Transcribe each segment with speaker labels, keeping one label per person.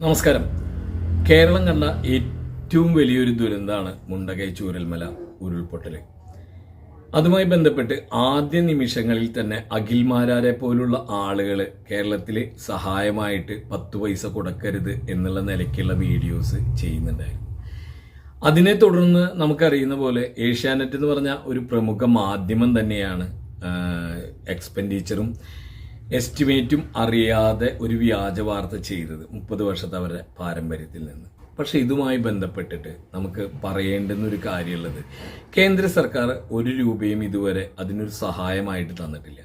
Speaker 1: നമസ്കാരം. കേരളം കണ്ട ഏറ്റവും വലിയൊരു ദുരന്തമാണ് മുണ്ടകൈ ചൂരൽമല ഉരുൾപൊട്ടൽ അതുമായി ബന്ധപ്പെട്ട് ആദ്യ നിമിഷങ്ങളിൽ തന്നെ അഖിൽമാരാരെ പോലുള്ള ആളുകൾ കേരളത്തിൽ സഹായമായിട്ട് പത്ത് പൈസ കൊടുക്കരുത് എന്നുള്ള നിലയ്ക്കുള്ള വീഡിയോസ് ചെയ്യുന്നുണ്ടായിരുന്നു. അതിനെ തുടർന്ന് നമുക്കറിയുന്ന പോലെ ഏഷ്യാനെറ്റ് എന്ന് പറഞ്ഞ ഒരു പ്രമുഖ മാധ്യമം തന്നെയാണ് എക്സ്പെൻഡിച്ചറും എസ്റ്റിമേറ്റും അറിയാതെ ഒരു വ്യാജ വാർത്ത ചെയ്തത് മുപ്പത് വർഷത്തെ അവരുടെ പാരമ്പര്യത്തിൽ നിന്ന്. പക്ഷെ ഇതുമായി ബന്ധപ്പെട്ടിട്ട് നമുക്ക് പറയേണ്ടുന്ന ഒരു കാര്യമുള്ളത് കേന്ദ്ര സർക്കാർ ഒരു രൂപയും ഇതുവരെ അതിനൊരു സഹായമായിട്ട് തന്നിട്ടില്ല.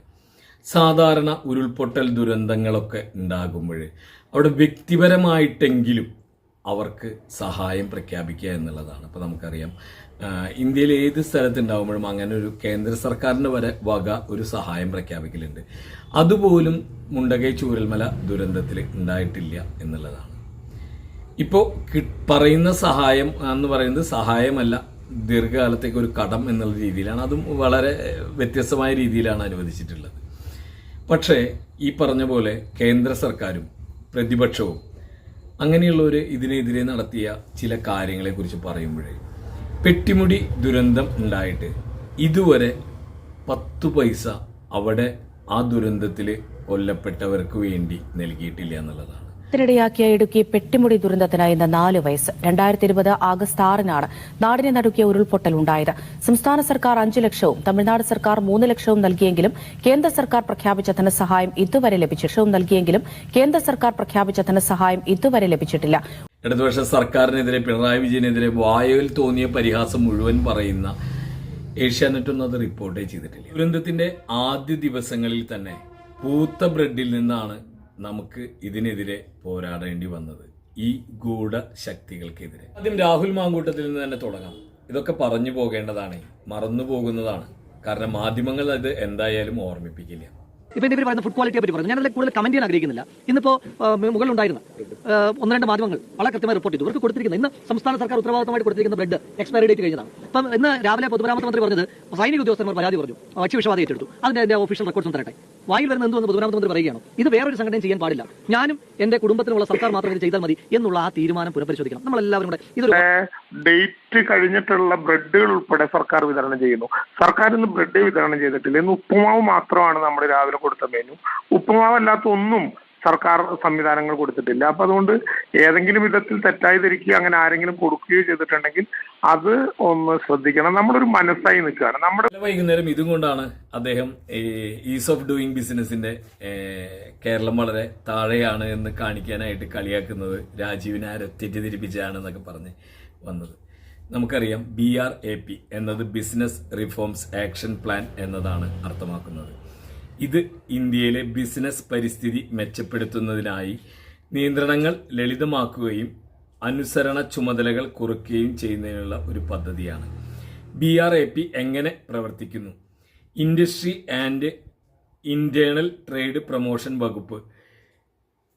Speaker 1: സാധാരണ ഉരുൾപൊട്ടൽ ദുരന്തങ്ങളൊക്കെ ഉണ്ടാകുമ്പോൾ അവിടെ വ്യക്തിപരമായിട്ടെങ്കിലും അവർക്ക് സഹായം പ്രഖ്യാപിക്കുക എന്നുള്ളതാണ്. അപ്പോൾ നമുക്കറിയാം ഇന്ത്യയിൽ ഏത് സ്ഥലത്തുണ്ടാകുമ്പോഴും അങ്ങനെ ഒരു കേന്ദ്ര സർക്കാരിന്റെ വരെ വക ഒരു സഹായം പ്രഖ്യാപിക്കലുണ്ട്. അതുപോലും മുണ്ടകൈ ചൂരൽമല ദുരന്തത്തിൽ ഉണ്ടായിട്ടില്ല എന്നുള്ളതാണ്. ഇപ്പോൾ പറയുന്ന സഹായം എന്ന് പറയുന്നത് സഹായമല്ല ദീർഘകാലത്തേക്ക് ഒരു കടം എന്നുള്ള രീതിയിലാണ്. അതും വളരെ വ്യത്യസ്തമായ രീതിയിലാണ് അനുവദിച്ചിട്ടുള്ളത്. പക്ഷേ ഈ പറഞ്ഞ പോലെ കേന്ദ്ര സർക്കാരും പ്രതിപക്ഷവും അങ്ങനെയുള്ളവർ ഇതിനെതിരെ നടത്തിയ ചില കാര്യങ്ങളെക്കുറിച്ച് പറയുമ്പോഴേ പെട്ടിമുടി ദുരന്തം ഉണ്ടായിട്ട് ഇതുവരെ പത്തു പൈസ അവിടെ ആ ദുരന്തത്തിൽ കൊല്ലപ്പെട്ടവർക്ക് വേണ്ടി നൽകിയിട്ടില്ല എന്നുള്ളതാണ്.
Speaker 2: ത്തിനിടയാക്കിയ ഇടുക്കി പെട്ടിമുടി ദുരന്തത്തിന് ഇന്ന് നാല് വയസ്സ്. രണ്ടായിരത്തി ഇരുപത് ആഗസ്റ്റ് ആറിനാണ് നാടിനെ നടുക്കിയ ഉരുൾപൊട്ടൽ ഉണ്ടായത്. സംസ്ഥാന സർക്കാർ അഞ്ചു ലക്ഷവും തമിഴ്നാട് സർക്കാർ മൂന്ന് ലക്ഷവും നൽകിയെങ്കിലും കേന്ദ്ര സർക്കാർ പ്രഖ്യാപിച്ച ധനസഹായം ഇതുവരെ ലഭിച്ചു നൽകിയെങ്കിലും കേന്ദ്ര സർക്കാർ പ്രഖ്യാപിച്ച ധനസഹായം ഇതുവരെ ലഭിച്ചിട്ടില്ല.
Speaker 1: ഇടതുപക്ഷ സർക്കാരിനെതിരെ പിണറായി വിജയനെതിരെ വായുവിൽ തോന്നിയ പരിഹാസം മുഴുവൻ പറയുന്ന ഏഷ്യാനെറ്റൊന്നും അത് റിപ്പോർട്ടേ ചെയ്തിട്ടില്ല. ദുരന്തത്തിന്റെ ആദ്യ ദിവസങ്ങളിൽ തന്നെ പൂത്ത ബ്രെഡിൽ നിന്നാണ് നമുക്ക് ഇതിനെതിരെ പോരാടേണ്ടി വന്നത്. ഈ ഗൂഢ ശക്തികൾക്കെതിരെ ആദ്യം രാഹുൽ മാങ്കൂട്ടത്തിൽ നിന്ന് തന്നെ തുടങ്ങാം. ഇതൊക്കെ പറഞ്ഞു പോകേണ്ടതാണ്. മറന്നു പോകുന്നതാണ്. കാരണം മാധ്യമങ്ങൾ അത് എന്തായാലും ഓർമ്മിപ്പിക്കില്ല.
Speaker 3: ഇപ്പൊ ഇവർ പറയുന്ന ഫുഡ് ക്വാളിറ്റിയെ പറ്റി പറഞ്ഞു. ഞാൻ അതിൽ കൂടുതൽ കമന്റ് ചെയ്യാൻ ആഗ്രഹിക്കുന്നില്ല. ഇന്നിപ്പോ മുകളിൽ മുകളിലുണ്ടായിരുന്ന ആ, ഒന്ന് രണ്ട് മാധ്യമങ്ങൾ വളരെ കൃത്യമായി റിപ്പോർട്ട് ചെയ്തു. ഇവർക്ക് കൊടുത്തിരിക്കുന്ന ഇന്ന് സംസ്ഥാന സർക്കാർ ഉത്തരവാദിത്തമായിട്ട് കൊടുത്തിരിക്കുന്ന ബ്രെഡ് എക്സ്പയറി ഡേറ്റ് കഴിഞ്ഞതാണ്. അപ്പം ഇന്ന് രാവിലെ പൊതുമരാമത്ത് മന്ത്രി പറഞ്ഞത് സൈനിക ഉദ്യോഗസ്ഥന്മാർ പരാതി പറഞ്ഞു. ഭക്ഷ്യ വിഷവാദി ഏറ്റെടുത്തു. അതിന്റെ ഓഫീഷ്യൽ ഒഫീഷ്യൽ റെക്കോർഡ്സ് തരട്ടെ. വായിൽ വരുന്ന എന്തുവെന്ന് പൊതുമരാമത്ത് പറയുകയാണ്. ഇത് വേറൊരു സംഘടനയും ചെയ്യാൻ പാടില്ല. ഞാനും എന്റെ കുടുംബത്തിനുള്ള സർക്കാർ മാത്രം ഇത് ചെയ്താൽ മതി എന്നുള്ള ആ തീരുമാനം പുനഃപരിശോധിക്കണം. നമ്മൾ എല്ലാവരും കൂടെ ഇതൊരു
Speaker 4: ഡേറ്റ് കഴിഞ്ഞിട്ടുള്ള ബ്രെഡുകൾ ഉൾപ്പെടെ സർക്കാർ വിതരണം ചെയ്യുന്നു. സർക്കാർ ഇന്ന് ബ്രെഡ് വിതരണം ചെയ്തിട്ടില്ല. ഇന്ന് ഉപ്പുമാവ് മാത്രമാണ് നമ്മൾ രാവിലെ കൊടുത്ത മെനു ഉപ്പുമാവ് അല്ലാത്ത ഒന്നും സർക്കാർ സംവിധാനങ്ങൾ കൊടുത്തിട്ടില്ല. അപ്പൊ അതുകൊണ്ട് ഏതെങ്കിലും വിധത്തിൽ തെറ്റായി ധരിക്കുകയോ അങ്ങനെ ആരെങ്കിലും കൊടുക്കുകയോ ചെയ്തിട്ടുണ്ടെങ്കിൽ അത് ഒന്ന് ശ്രദ്ധിക്കണം. നമ്മളൊരു മനസ്സായി നിൽക്കുകയാണ്. നമ്മുടെ
Speaker 1: വൈകുന്നേരം ഇതും കൊണ്ടാണ് അദ്ദേഹം ഈസ് ഓഫ് ഡൂയിങ് ബിസിനസിന്റെ കേരളം വളരെ താഴെയാണ് എന്ന് കാണിക്കാനായിട്ട് കളിയാക്കുന്നത് രാജീവിനെ ആരെ തെറ്റിദ്ധരിപ്പിച്ചാണ് എന്നൊക്കെ പറഞ്ഞ് വന്നത്. നമുക്കറിയാം ബി ആർ എ പി എന്നത് ബിസിനസ് റിഫോംസ് ആക്ഷൻ പ്ലാൻ എന്നതാണ് അർത്ഥമാക്കുന്നത്. ഇത് ഇന്ത്യയിലെ ബിസിനസ് പരിസ്ഥിതി മെച്ചപ്പെടുത്തുന്നതിനായി നിയന്ത്രണങ്ങൾ ലളിതമാക്കുകയും അനുസരണ ചുമതലകൾ കുറയ്ക്കുകയും ചെയ്യുന്നതിനുള്ള ഒരു പദ്ധതിയാണ്. ബി ആർ എ പി എങ്ങനെ പ്രവർത്തിക്കുന്നു? Industry and internal trade promotion വകുപ്പ്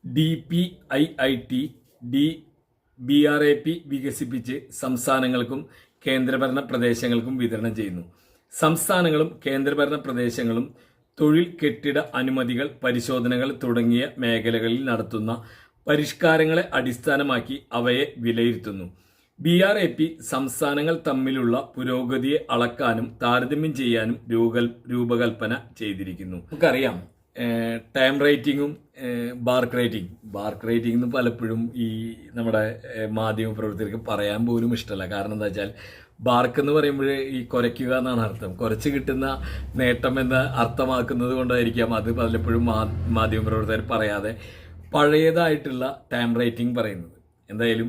Speaker 1: D P I I T D B R A P വികസിപ്പിച്ച് സംസ്ഥാനങ്ങൾക്കും കേന്ദ്രഭരണ പ്രദേശങ്ങൾക്കും വിതരണം ചെയ്യുന്നു. സംസ്ഥാനങ്ങളും കേന്ദ്രഭരണ പ്രദേശങ്ങളും തൊഴിൽ കെട്ടിട അനുമതികൾ പരിശോധനകൾ തുടങ്ങിയ മേഖലകളിൽ നടത്തുന്ന പരിഷ്കാരങ്ങളെ അടിസ്ഥാനമാക്കി അവയെ വിലയിരുത്തുന്നു. ബി ആർ എ പി സംസ്ഥാനങ്ങൾ തമ്മിലുള്ള പുരോഗതിയെ അളക്കാനും താരതമ്യം ചെയ്യാനും രൂപകൽപ്പന ചെയ്തിരിക്കുന്നു. നമുക്കറിയാം ടൈം റേറ്റിംഗും ഏഹ്, ബാർക്ക് റേറ്റിംഗ് ബാർക്ക് റേറ്റിംഗ് എന്ന് പലപ്പോഴും ഈ നമ്മുടെ മാധ്യമ പ്രവർത്തകർക്ക് പറയാൻ പോലും ഇഷ്ടമല്ല. കാരണം എന്താ വെച്ചാൽ ബാർക്ക് എന്ന് പറയുമ്പോൾ ഈ കുരയ്ക്കുക എന്നാണ് അർത്ഥം. കുറച്ച് കിട്ടുന്ന നേട്ടം എന്ന് അർത്ഥമാക്കുന്നത് കൊണ്ടായിരിക്കാം അത് പലപ്പോഴും മാധ്യമ പ്രവർത്തകർ പറയാതെ പഴയതായിട്ടുള്ള ടൈം റേറ്റിംഗ് പറയുന്നത്. എന്തായാലും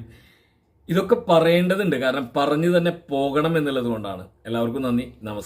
Speaker 1: ഇതൊക്കെ പറയേണ്ടതുണ്ട്. കാരണം പറഞ്ഞു തന്നെ പോകണം എന്നുള്ളത് കൊണ്ടാണ്. എല്ലാവർക്കും നന്ദി. നമസ്കാരം.